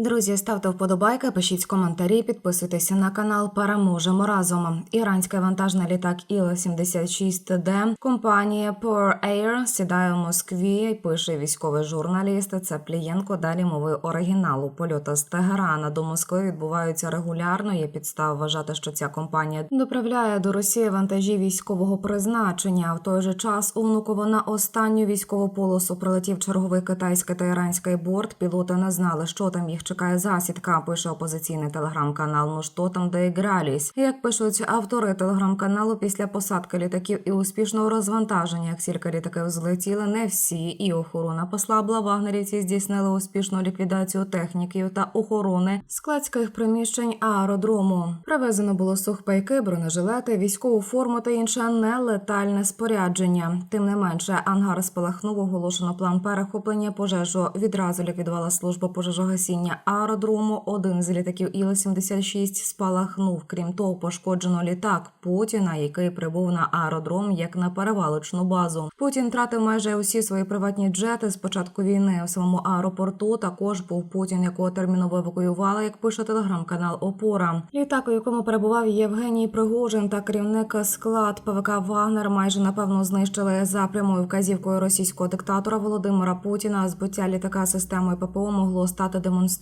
Друзі, ставте вподобайки, пишіть коментарі, підписуйтеся на канал. Переможемо разом. Іранський вантажний літак Іл-76Д компанія Pearl Air сідає в Москві. Пише військовий журналіст Цеплієнко. Далі мови оригіналу. Польоти з Тегерана до Москви відбуваються регулярно. Є підстав вважати, що ця компанія доправляє до Росії вантажі військового призначення. В той же час у Внуково на останню військову полосу прилетів черговий китайський та іранський борт. Пілоти не знали, що там їх чекає засідка. Пише опозиційний телеграм-канал. Ну що там доігрались? Як пишуть автори телеграм-каналу, після посадки літаків і успішного розвантаження, як кілька літаків злетіли, не всі, і охорона послабла. Вагнерівці здійснили успішну ліквідацію техніків та охорони складських приміщень аеродрому. Привезено було сухпайки, бронежилети, військову форму та інше нелетальне спорядження. Тим не менше, ангар спалахнув, оголошено план перехоплення пожежу. Відразу ліквідувала служба пожежогасіння аеродрому. Один з літаків Іл-76 спалахнув. Крім того, пошкоджено літак Путіна, який прибув на аеродром як на перевалочну базу. Путін втратив майже усі свої приватні джети з початку війни. У самому аеропорту також був Путін, якого терміново евакуювали, як пише телеграм-канал Опора. Літак, у якому перебував Євгеній Пригожин та керівник склад ПВК Вагнер, майже напевно знищили за прямою вказівкою російського диктатора Володимира Путіна. Збиття літака системою ППО могло стати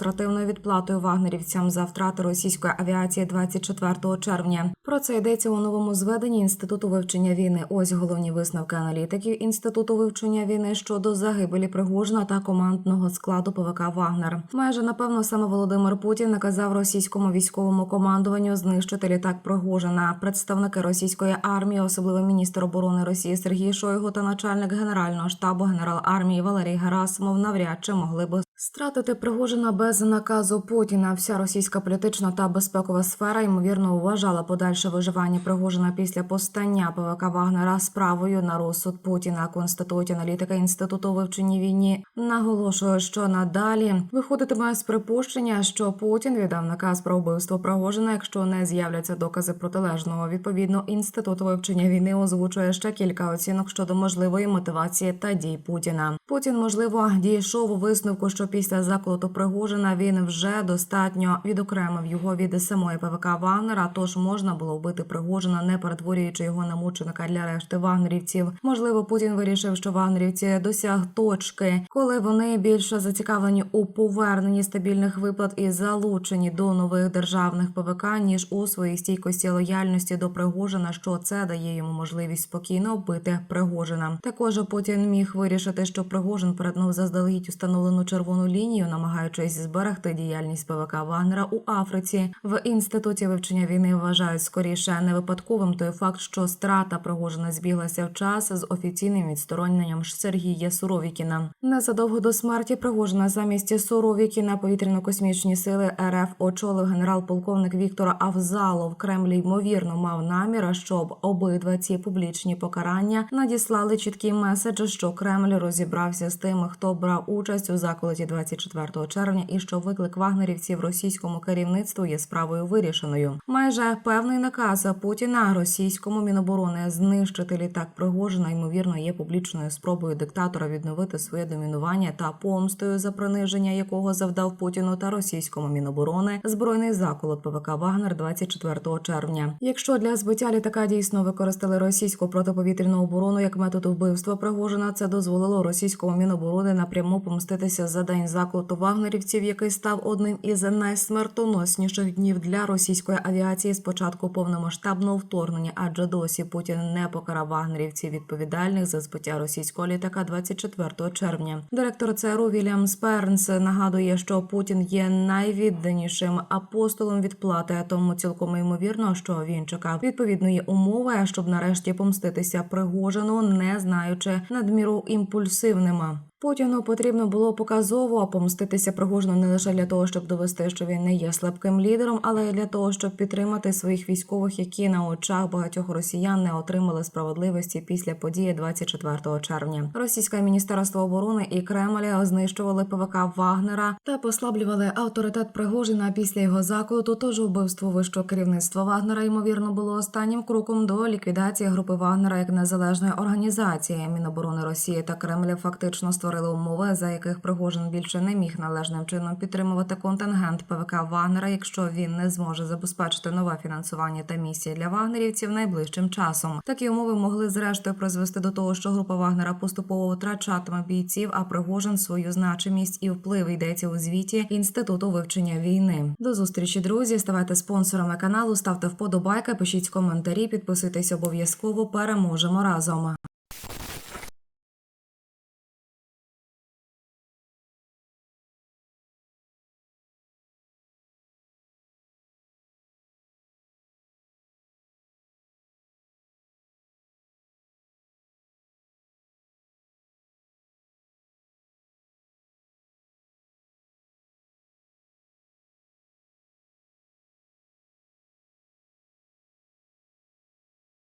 демонстративною відплатою вагнерівцям за втрати російської авіації 24 червня. Про це йдеться у новому зведенні інституту вивчення війни. Ось головні висновки аналітиків інституту вивчення війни щодо загибелі Пригожина та командного складу ПВК Вагнер. Майже напевно саме Володимир Путін наказав російському військовому командуванню знищити літак Пригожина. Представники російської армії, особливо міністр оборони Росії Сергій Шойгу та начальник генерального штабу генерал армії Валерій Герасимов навряд чи могли би стратити Пригожина без наказу Путіна. Вся російська політична та безпекова сфера ймовірно вважала подальше виживання Пригожина після постання ПВК Вагнера справою на розсуд Путіна. Констатують аналітика інституту вивчення війні. Наголошує, що надалі виходитиме з припущення, що Путін віддав наказ про вбивство Пригожина, якщо не з'являться докази протилежного. Відповідно, інститут вивчення війни озвучує ще кілька оцінок щодо можливої мотивації та дій Путіна. Путін можливо дійшов у висновку, що після заколоту Пригожина він вже достатньо відокремив його від самої ПВК Вагнера. Тож можна було вбити Пригожина, не перетворюючи його на мученика для решти вагнерівців. Можливо, Путін вирішив, що вагнерівці досяг точки, коли вони більше зацікавлені у поверненні стабільних виплат і залученні до нових державних ПВК, ніж у своїй стійкості лояльності до Пригожина, що це дає йому можливість спокійно вбити Пригожина. Також Путін міг вирішити, що Пригожин перетнув заздалегідь установлену червону лінію, намагаючись зберегти діяльність ПВК Вагнера у Африці. В інституті вивчення війни вважають скоріше не випадковим той факт, що страта Пригожина збіглася в час з офіційним відстороненням Сергія Суровікіна. Незадовго до смерті Пригожина замість Суровікіна повітряно-космічні сили РФ очолив генерал-полковник Віктор Авзалов. Кремль ймовірно мав намір, щоб обидва ці публічні покарання надіслали чіткий меседж, що Кремль розібрався з тими, хто брав участь у заколоті 24 червня, і що виклик вагнерівців російському керівництву є справою вирішеною. Майже певний наказ Путіна російському міноборони знищити літак Пригожина, ймовірно, є публічною спробою диктатора відновити своє домінування та помстою за приниження, якого завдав Путіну та російському міноборони збройний заколот ПВК Вагнер 24 червня. Якщо для збиття літака дійсно використали російську протиповітряну оборону як метод вбивства Пригожина, це дозволило російському міноборони напряму помститися за день заколоту вагнерівців, який став одним із найсмертоносніших днів для російської авіації з початку повномасштабного вторгнення, адже досі Путін не покарав вагнерівців відповідальних за збиття російського літака 24 червня. Директор ЦРУ Вільям Спернс нагадує, що Путін є найвідданішим апостолом відплати, тому цілком ймовірно, що він чекав відповідної умови, щоб нарешті помститися Пригожину, не знаючи надміру імпульсивними. Путіну потрібно було показово помститися Пригожину не лише для того, щоб довести, що він не є слабким лідером, але й для того, щоб підтримати своїх військових, які на очах багатьох росіян не отримали справедливості після події 24 червня. Російське міністерство оборони і Кремля знищували ПВК Вагнера та послаблювали авторитет Пригожина після його заколоту. Тож вбивство вищого керівництва Вагнера ймовірно було останнім кроком до ліквідації групи Вагнера як незалежної організації. Міноборони Росії та Кремля фактично створили створили умови, за яких Пригожин більше не міг належним чином підтримувати контингент ПВК Вагнера, якщо він не зможе забезпечити нове фінансування та місії для вагнерівців найближчим часом. Такі умови могли зрештою призвести до того, що група Вагнера поступово втрачатиме бійців, а Пригожин свою значимість і вплив йдеться у звіті інституту вивчення війни. До зустрічі, друзі. Ставайте спонсорами каналу, ставте вподобайки, пишіть коментарі, підписуйтесь обов'язково. Переможемо разом.